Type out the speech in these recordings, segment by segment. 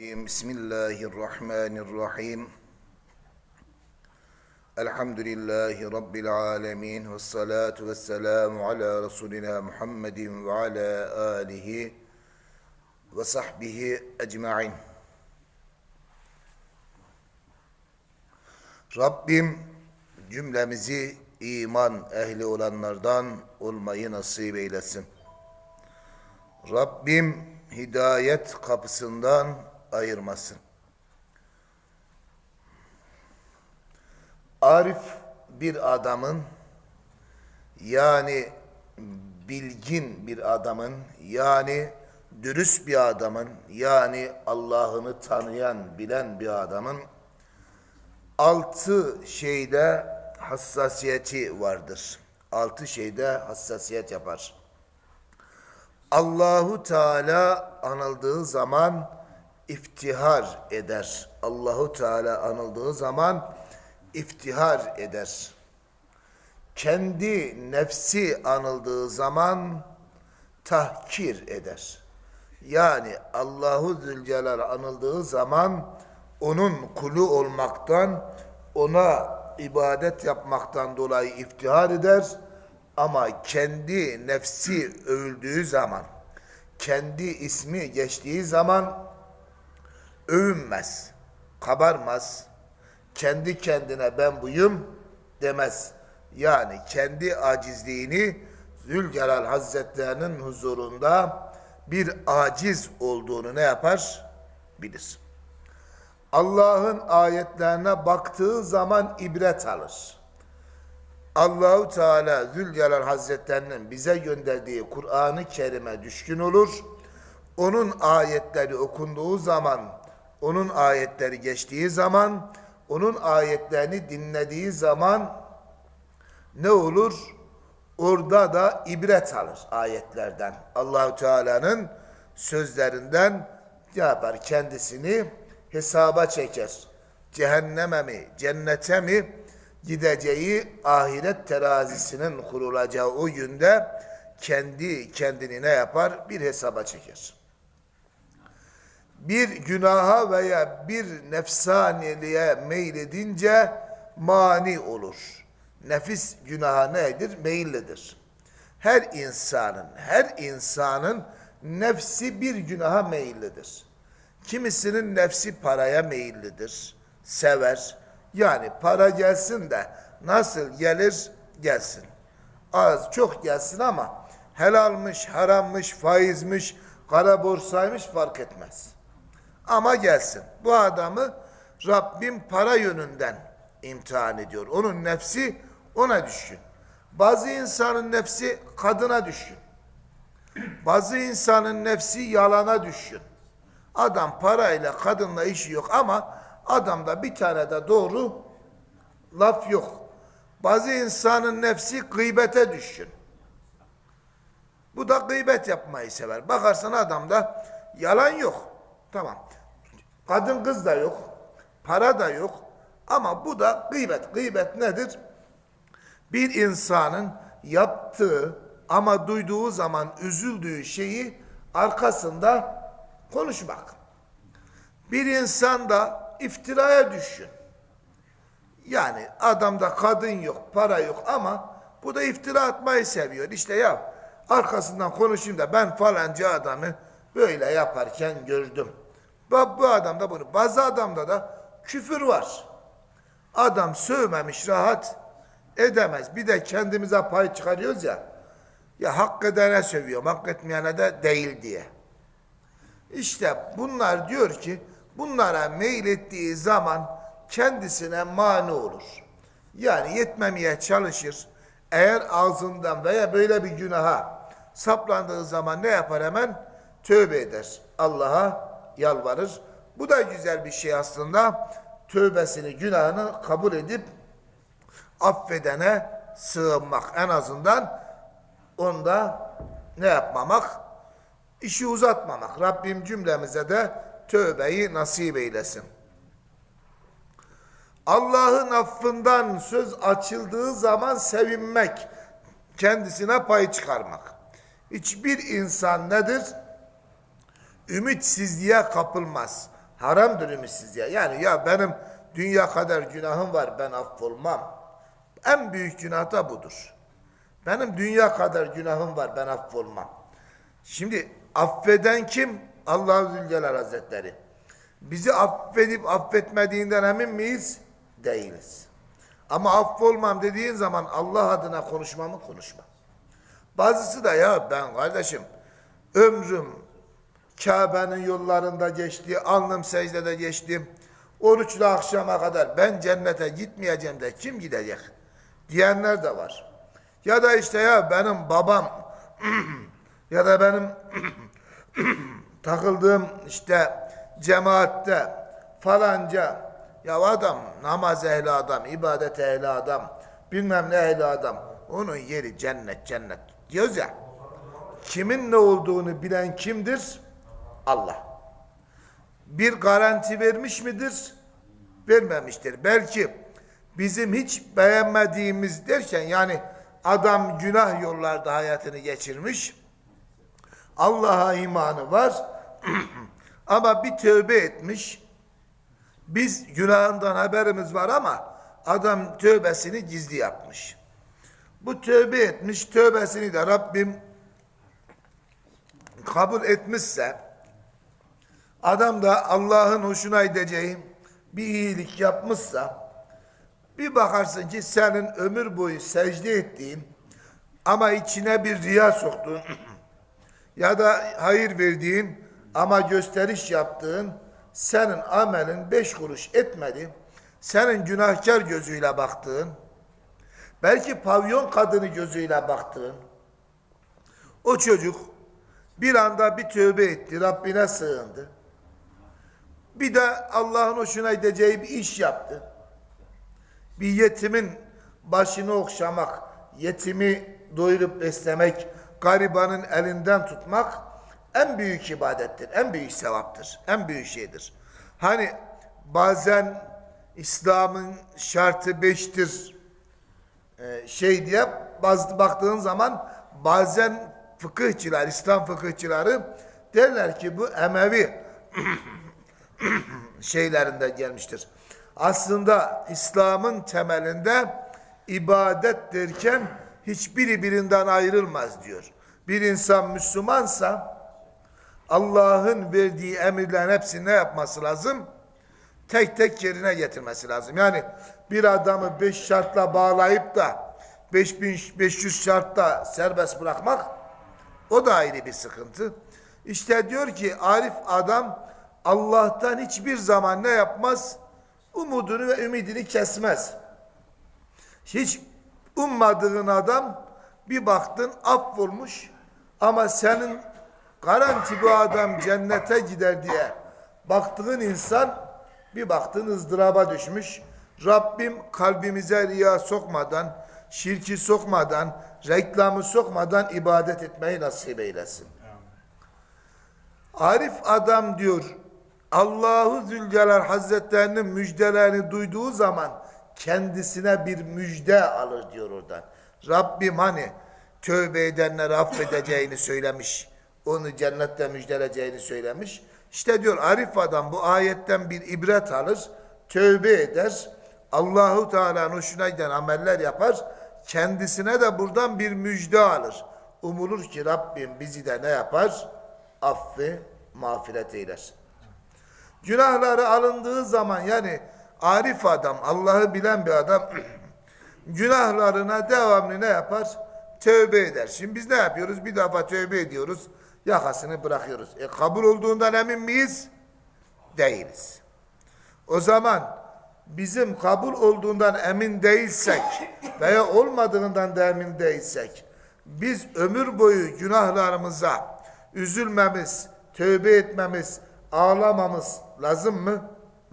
الرجيم بسم الله الرحمن الرحيم الحمد لله رب العالمين والصلاة والسلام على رسولنا محمد وعلى آله وصحبه أجمعين Rabbim cümlemizi iman ehli olanlardan olmayı nasip eylesin. Rabbim hidayet kapısından ayırmasın. Arif bir adamın yani bilgin bir adamın yani dürüst bir adamın yani Allah'ını tanıyan bilen bir adamın altı şeyde hassasiyeti vardır. Altı şeyde hassasiyet yapar. Allahu Teala anıldığı zaman iftihar eder. Allahu Teala anıldığı zaman iftihar eder. Kendi nefsi anıldığı zaman tahkir eder. Yani Allahu Zülcelal anıldığı zaman onun kulu olmaktan, ona ibadet yapmaktan dolayı iftihar eder ama kendi nefsi övüldüğü zaman, kendi ismi geçtiği zaman övünmez, kabarmaz, kendi kendine ben buyum demez. Yani kendi acizliğini Zülcelal Hazretlerinin huzurunda bir aciz olduğunu ne yapar? Bilir. Allah'ın ayetlerine baktığı zaman ibret alır. Allahu Teala Zülcelal Hazretlerinin bize gönderdiği Kur'an-ı Kerim'e düşkün olur. Onun ayetleri okunduğu zaman, onun ayetleri geçtiği zaman, onun ayetlerini dinlediği zaman ne olur? Orada da ibret alır ayetlerden. Allahu Teala'nın sözlerinden ne yapar? Kendisini hesaba çeker. Cehenneme mi, cennete mi gideceği ahiret terazisinin kurulacağı o günde kendi kendini ne yapar? Bir hesaba çeker. Bir günaha veya bir nefsaniliğe meyledince mani olur. Nefis günaha nedir? Meyillidir. Her insanın, her insanın nefsi bir günaha meyillidir. Kimisinin nefsi paraya meyillidir, sever. Yani para gelsin de nasıl gelir gelsin. Az çok gelsin ama helalmış, harammış, faizmiş, kara borsaymış fark etmez. Ama gelsin. Bu adamı Rabbim para yönünden imtihan ediyor. Onun nefsi ona düşkün. Bazı insanın nefsi kadına düşkün. Bazı insanın nefsi yalana düşkün. Adam parayla kadınla işi yok ama adamda bir tane de doğru laf yok. Bazı insanın nefsi gıybete düşkün. Bu da gıybet yapmayı sever. Bakarsan adamda yalan yok. Tamam. Kadın kız da yok. Para da yok. Ama bu da gıybet. Gıybet nedir? Bir insanın yaptığı ama duyduğu zaman üzüldüğü şeyi arkasında konuşmak. Bir insan da iftiraya düşün. Yani adamda kadın yok, para yok ama bu da iftira atmayı seviyor. İşte ya arkasından konuşayım da ben falanca adamı böyle yaparken gördüm. Bu, bu adamda bunu. Bazı adamda da küfür var. Adam sövmemiş rahat edemez. Bir de kendimize pay çıkarıyoruz ya. Ya hak edene sövüyorum, hak etmeyene de değil diye. İşte bunlar diyor ki bunlara meylettiği zaman kendisine mani olur. Yani yetmemeye çalışır. Eğer ağzından veya böyle bir günaha saplandığı zaman ne yapar hemen? Tövbe eder. Allah'a yalvarır. Bu da güzel bir şey aslında. Tövbesini, günahını kabul edip affedene sığınmak. En azından onda ne yapmamak? işi uzatmamak. Rabbim cümlemize de tövbeyi nasip eylesin. Allah'ın affından söz açıldığı zaman sevinmek, kendisine pay çıkarmak. Hiçbir insan nedir? Ümitsizliğe kapılmaz. Haramdır ümitsiz ya. Yani ya benim dünya kadar günahım var ben affolmam. En büyük günah da budur. Benim dünya kadar günahım var ben affolmam. Şimdi affeden kim? Allah Zülcelal Hazretleri. Bizi affedip affetmediğinden emin miyiz? Değiliz. Ama affolmam dediğin zaman Allah adına konuşmamı konuşma. Bazısı da ya ben kardeşim ömrüm Kabe'nin yollarında geçti, alnım secdede geçti. Oruçlu akşama kadar ben cennete gitmeyeceğim de kim gidecek? Diyenler de var. Ya da işte ya benim babam ya da benim takıldığım işte cemaatte falanca ya adam namaz ehli adam, ibadet ehli adam, bilmem ne ehli adam. Onun yeri cennet cennet diyoruz ya. Kimin ne olduğunu bilen kimdir? Allah. Bir garanti vermiş midir? Vermemiştir. Belki bizim hiç beğenmediğimiz derken yani adam günah yollarda hayatını geçirmiş. Allah'a imanı var. ama bir tövbe etmiş. Biz günahından haberimiz var ama adam tövbesini gizli yapmış. Bu tövbe etmiş, tövbesini de Rabbim kabul etmişse adam da Allah'ın hoşuna gideceği bir iyilik yapmışsa bir bakarsın ki senin ömür boyu secde ettiğin ama içine bir riya soktuğun ya da hayır verdiğin ama gösteriş yaptığın senin amelin beş kuruş etmedi. Senin günahkar gözüyle baktığın belki pavyon kadını gözüyle baktığın o çocuk bir anda bir tövbe etti, Rabbine sığındı. Bir de Allah'ın hoşuna gideceği bir iş yaptı. Bir yetimin başını okşamak, yetimi doyurup beslemek, garibanın elinden tutmak en büyük ibadettir, en büyük sevaptır, en büyük şeydir. Hani bazen İslam'ın şartı beştir e, şey diye bazı baktığın zaman bazen fıkıhçılar, İslam fıkıhçıları derler ki bu Emevi şeylerinde gelmiştir. Aslında İslam'ın temelinde ibadet derken hiçbiri birinden ayrılmaz diyor. Bir insan Müslümansa Allah'ın verdiği emirlerin hepsini ne yapması lazım? Tek tek yerine getirmesi lazım. Yani bir adamı beş şartla bağlayıp da 5500 şartta serbest bırakmak o da ayrı bir sıkıntı. İşte diyor ki Arif adam Allah'tan hiçbir zaman ne yapmaz? Umudunu ve ümidini kesmez. Hiç ummadığın adam bir baktın affolmuş ama senin garanti bu adam cennete gider diye baktığın insan bir baktın ızdıraba düşmüş. Rabbim kalbimize riya sokmadan, şirki sokmadan, reklamı sokmadan ibadet etmeyi nasip eylesin. Arif adam diyor Allahu Zülcelal Hazretlerinin müjdelerini duyduğu zaman kendisine bir müjde alır diyor oradan. Rabbim hani tövbe edenleri affedeceğini söylemiş. Onu cennette müjdeleceğini söylemiş. İşte diyor Arif adam bu ayetten bir ibret alır. Tövbe eder. Allahu Teala'nın hoşuna giden ameller yapar. Kendisine de buradan bir müjde alır. Umulur ki Rabbim bizi de ne yapar? Affı, mağfiret eyler. Günahları alındığı zaman yani arif adam, Allah'ı bilen bir adam günahlarına devamlı ne yapar? Tövbe eder. Şimdi biz ne yapıyoruz? Bir defa tövbe ediyoruz. Yakasını bırakıyoruz. E kabul olduğundan emin miyiz? Değiliz. O zaman bizim kabul olduğundan emin değilsek veya olmadığından da emin değilsek biz ömür boyu günahlarımıza üzülmemiz, tövbe etmemiz, ağlamamız lazım mı?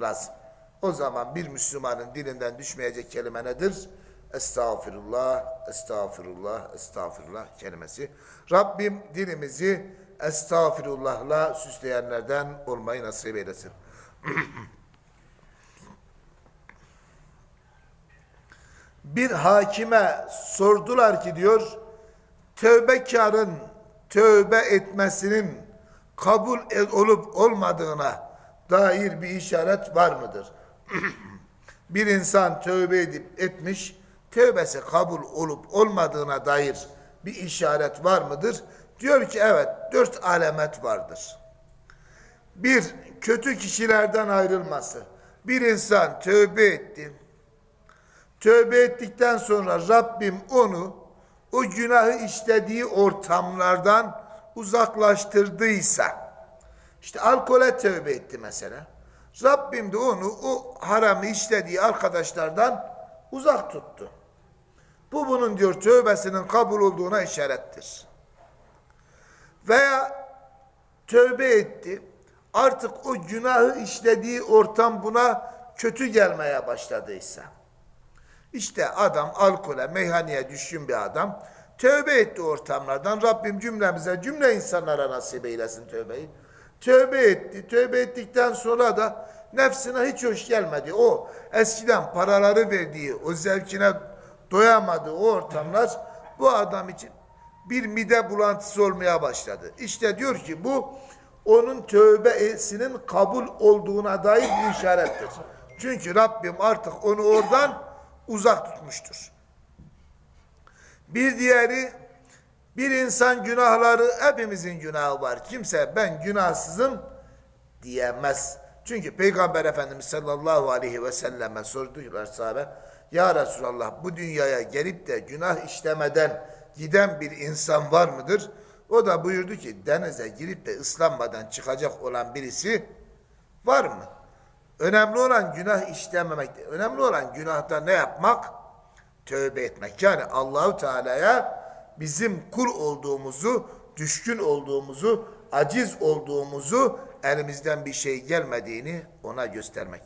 Lazım. O zaman bir Müslümanın dilinden düşmeyecek kelime nedir? Estağfirullah, estağfirullah, estağfirullah kelimesi. Rabbim dilimizi estağfirullahla süsleyenlerden olmayı nasip eylesin. bir hakime sordular ki diyor, tövbekarın tövbe etmesinin kabul olup olmadığına dair bir işaret var mıdır? bir insan tövbe edip etmiş, tövbesi kabul olup olmadığına dair bir işaret var mıdır? Diyor ki evet, dört alamet vardır. Bir, kötü kişilerden ayrılması. Bir insan tövbe etti. Tövbe ettikten sonra Rabbim onu o günahı işlediği ortamlardan uzaklaştırdıysa, işte alkole tövbe etti mesela. Rabbim de onu o haramı işlediği arkadaşlardan uzak tuttu. Bu bunun diyor tövbesinin kabul olduğuna işarettir. Veya tövbe etti. Artık o günahı işlediği ortam buna kötü gelmeye başladıysa. İşte adam alkole, meyhaneye düşkün bir adam. Tövbe etti ortamlardan. Rabbim cümlemize, cümle insanlara nasip eylesin tövbeyi. Tövbe etti. Tövbe ettikten sonra da nefsine hiç hoş gelmedi. O eskiden paraları verdiği, o zevkine doyamadığı o ortamlar bu adam için bir mide bulantısı olmaya başladı. İşte diyor ki bu onun tövbesinin kabul olduğuna dair bir işarettir. Çünkü Rabbim artık onu oradan uzak tutmuştur. Bir diğeri bir insan günahları hepimizin günahı var. Kimse ben günahsızım diyemez. Çünkü Peygamber Efendimiz sallallahu aleyhi ve selleme sordular sahabe. Ya Resulallah bu dünyaya gelip de günah işlemeden giden bir insan var mıdır? O da buyurdu ki denize girip de ıslanmadan çıkacak olan birisi var mı? Önemli olan günah işlememek. Önemli olan günahta ne yapmak? Tövbe etmek. Yani Allahu Teala'ya bizim kul olduğumuzu, düşkün olduğumuzu, aciz olduğumuzu, elimizden bir şey gelmediğini ona göstermek.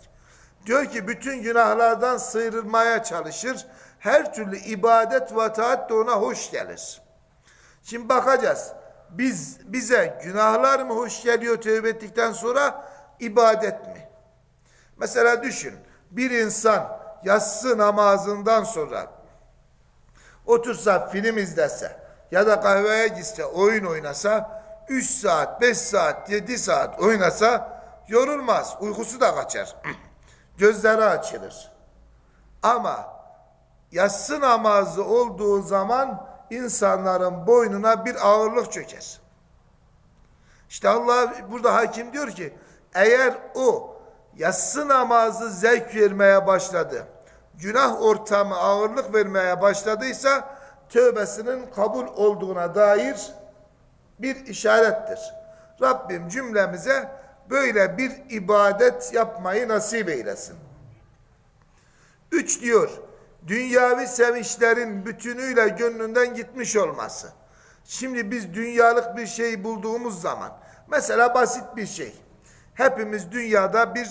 Diyor ki bütün günahlardan sıyrılmaya çalışır. Her türlü ibadet ve taat de ona hoş gelir. Şimdi bakacağız. Biz bize günahlar mı hoş geliyor tövbe ettikten sonra ibadet mi? Mesela düşün. Bir insan yatsı namazından sonra otursa film izlese ya da kahveye gitse oyun oynasa 3 saat, 5 saat, 7 saat oynasa yorulmaz. Uykusu da kaçar. Gözleri açılır. Ama yatsı namazı olduğu zaman insanların boynuna bir ağırlık çöker. İşte Allah burada hakim diyor ki eğer o yatsı namazı zevk vermeye başladı, günah ortamı ağırlık vermeye başladıysa tövbesinin kabul olduğuna dair bir işarettir. Rabbim cümlemize böyle bir ibadet yapmayı nasip eylesin. Üç diyor, dünyavi sevinçlerin bütünüyle gönlünden gitmiş olması. Şimdi biz dünyalık bir şey bulduğumuz zaman, mesela basit bir şey. Hepimiz dünyada bir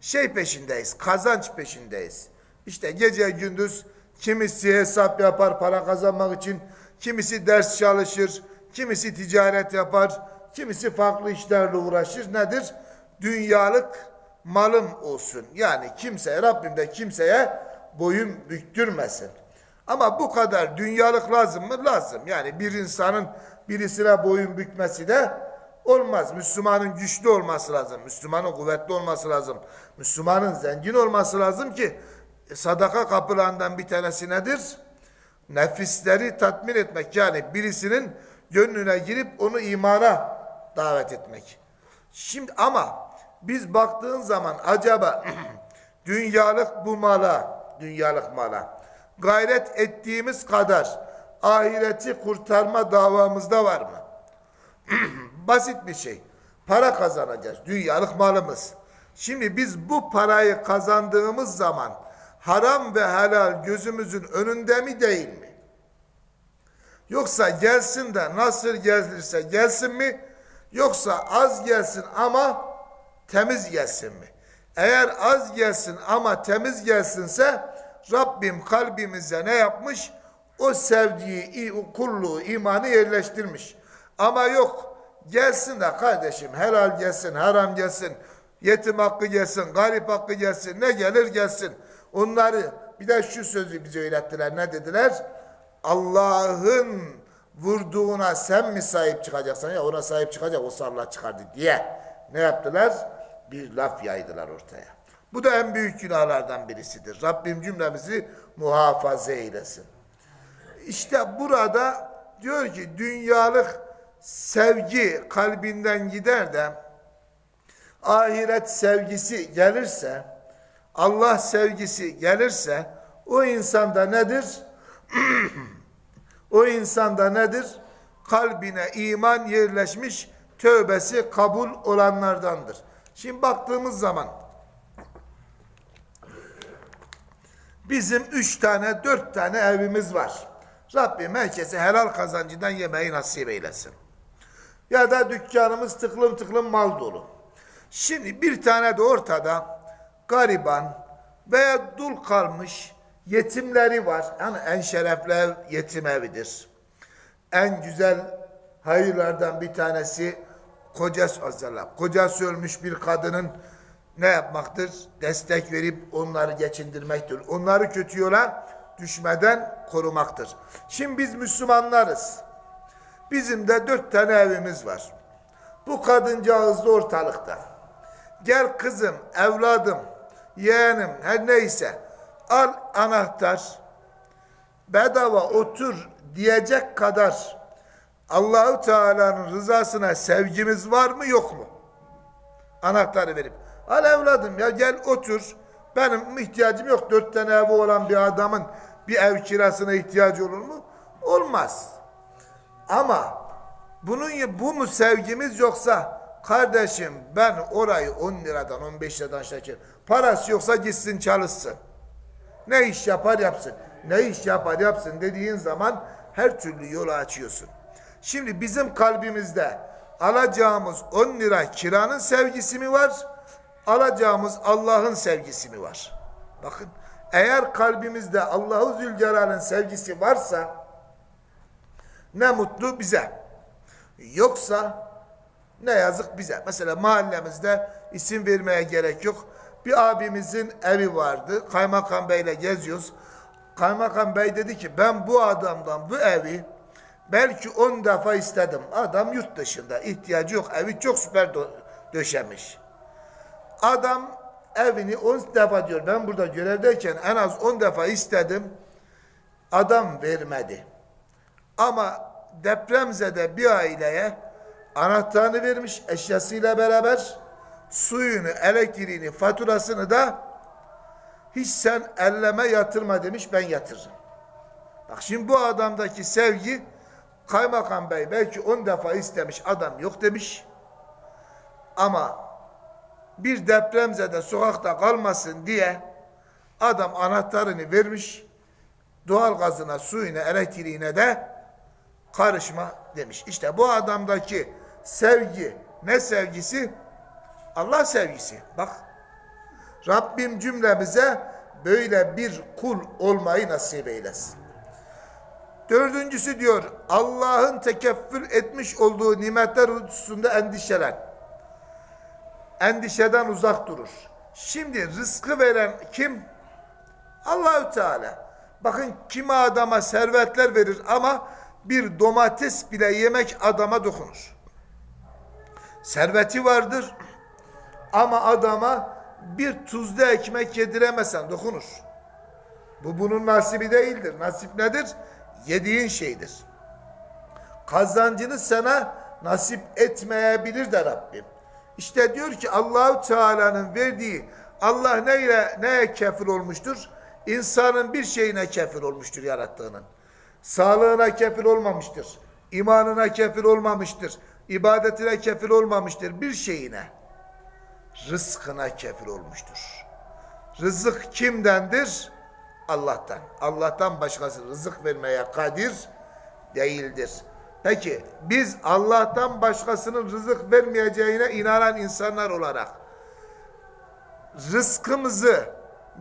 şey peşindeyiz, kazanç peşindeyiz. İşte gece gündüz kimisi hesap yapar para kazanmak için, kimisi ders çalışır, kimisi ticaret yapar, kimisi farklı işlerle uğraşır. Nedir? Dünyalık malım olsun. Yani kimseye, Rabbim de kimseye boyun büktürmesin. Ama bu kadar dünyalık lazım mı? Lazım. Yani bir insanın birisine boyun bükmesi de olmaz. Müslümanın güçlü olması lazım. Müslümanın kuvvetli olması lazım. Müslümanın zengin olması lazım ki e, sadaka kapılarından bir tanesi nedir? Nefisleri tatmin etmek. Yani birisinin gönlüne girip onu imana davet etmek. Şimdi ama biz baktığın zaman acaba dünyalık bu mala, dünyalık mala gayret ettiğimiz kadar ahireti kurtarma davamızda var mı? Basit bir şey. Para kazanacağız. Dünyalık malımız. Şimdi biz bu parayı kazandığımız zaman haram ve helal gözümüzün önünde mi değil mi? Yoksa gelsin de nasıl gelirse gelsin mi? Yoksa az gelsin ama temiz gelsin mi? Eğer az gelsin ama temiz gelsinse Rabbim kalbimize ne yapmış? O sevdiği, kulluğu, imanı yerleştirmiş. Ama yok gelsin de kardeşim helal gelsin, haram gelsin, yetim hakkı gelsin, garip hakkı gelsin, ne gelir gelsin. Onları bir de şu sözü bize öğrettiler. Ne dediler? Allah'ın vurduğuna sen mi sahip çıkacaksın ya ona sahip çıkacak o Allah çıkardı diye. Ne yaptılar? bir laf yaydılar ortaya. Bu da en büyük günahlardan birisidir. Rabbim cümlemizi muhafaza eylesin. İşte burada diyor ki dünyalık sevgi kalbinden gider de ahiret sevgisi gelirse, Allah sevgisi gelirse o insanda nedir? o insanda nedir? Kalbine iman yerleşmiş, tövbesi kabul olanlardandır. Şimdi baktığımız zaman bizim üç tane, dört tane evimiz var. Rabbim herkese helal kazancından yemeği nasip eylesin. Ya da dükkanımız tıklım tıklım mal dolu. Şimdi bir tane de ortada gariban veya dul kalmış yetimleri var. Yani en şerefli ev yetim evidir. En güzel hayırlardan bir tanesi kocası azala. Kocası ölmüş bir kadının ne yapmaktır? Destek verip onları geçindirmektir. Onları kötü yola düşmeden korumaktır. Şimdi biz Müslümanlarız. Bizim de dört tane evimiz var. Bu kadıncağız da ortalıkta. Gel kızım, evladım, yeğenim, her neyse. Al anahtar, bedava otur diyecek kadar Allahu Teala'nın rızasına sevgimiz var mı yok mu? Anahtarı verip. Al evladım ya gel otur. Benim ihtiyacım yok. Dört tane evi olan bir adamın bir ev kirasına ihtiyacı olur mu? Olmaz. Ama bunun bu mu sevgimiz yoksa kardeşim ben orayı 10 liradan 15 liradan şeker parası yoksa gitsin çalışsın. Ne iş yapar yapsın. Ne iş yapar yapsın dediğin zaman her türlü yolu açıyorsun. Şimdi bizim kalbimizde alacağımız 10 lira kiranın sevgisi mi var? Alacağımız Allah'ın sevgisi mi var? Bakın eğer kalbimizde Allahu Zülcelal'in sevgisi varsa ne mutlu bize. Yoksa ne yazık bize. Mesela mahallemizde isim vermeye gerek yok. Bir abimizin evi vardı. Kaymakam Bey'le geziyoruz. Kaymakam Bey dedi ki ben bu adamdan bu evi belki on defa istedim. Adam yurt dışında ihtiyacı yok. Evi çok süper döşemiş. Adam evini on defa diyor ben burada görevdeyken en az on defa istedim. Adam vermedi. Ama depremzede bir aileye anahtarını vermiş eşyasıyla beraber suyunu, elektriğini, faturasını da hiç sen elleme yatırma demiş ben yatırırım. Bak şimdi bu adamdaki sevgi kaymakam bey belki on defa istemiş adam yok demiş. Ama bir depremzede sokakta kalmasın diye adam anahtarını vermiş. Doğal gazına, suyuna, elektriğine de karışma demiş. İşte bu adamdaki sevgi ne sevgisi? Allah sevgisi. Bak Rabbim cümlemize böyle bir kul olmayı nasip eylesin. Dördüncüsü diyor Allah'ın tekeffül etmiş olduğu nimetler hususunda endişelen. Endişeden uzak durur. Şimdi rızkı veren kim? Allahü Teala. Bakın kimi adama servetler verir ama bir domates bile yemek adama dokunur. Serveti vardır ama adama bir tuzlu ekmek yediremesen dokunur. Bu bunun nasibi değildir. Nasip nedir? Yediğin şeydir. Kazancını sana nasip etmeyebilir de Rabbim. İşte diyor ki Allahu Teala'nın verdiği Allah neyle neye kefil olmuştur? İnsanın bir şeyine kefil olmuştur yarattığının. Sağlığına kefil olmamıştır. İmanına kefil olmamıştır. ibadetine kefil olmamıştır. Bir şeyine. Rızkına kefil olmuştur. Rızık kimdendir? Allah'tan. Allah'tan başkası rızık vermeye kadir değildir. Peki biz Allah'tan başkasının rızık vermeyeceğine inanan insanlar olarak rızkımızı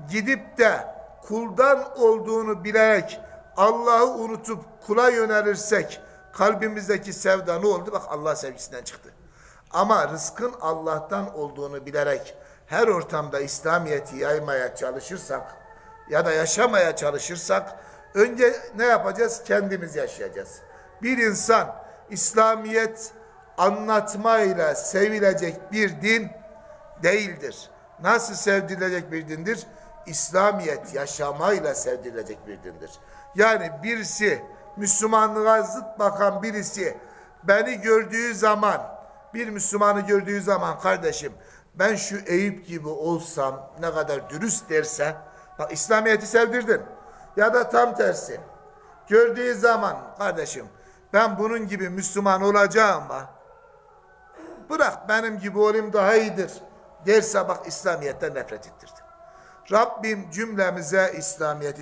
gidip de kuldan olduğunu bilerek Allah'ı unutup kula yönelirsek kalbimizdeki sevda ne oldu? Bak Allah sevgisinden çıktı. Ama rızkın Allah'tan olduğunu bilerek her ortamda İslamiyet'i yaymaya çalışırsak ya da yaşamaya çalışırsak önce ne yapacağız? Kendimiz yaşayacağız. Bir insan İslamiyet anlatmayla sevilecek bir din değildir. Nasıl sevdirilecek bir dindir? İslamiyet yaşamayla sevdirilecek bir dindir. Yani birisi Müslümanlığa zıt bakan birisi beni gördüğü zaman bir Müslümanı gördüğü zaman kardeşim ben şu Eyüp gibi olsam ne kadar dürüst derse bak İslamiyet'i sevdirdin ya da tam tersi gördüğü zaman kardeşim ben bunun gibi Müslüman olacağım ama bırak benim gibi olayım daha iyidir derse bak İslamiyet'ten nefret ettirdi. Rabbim cümlemize İslamiyet'i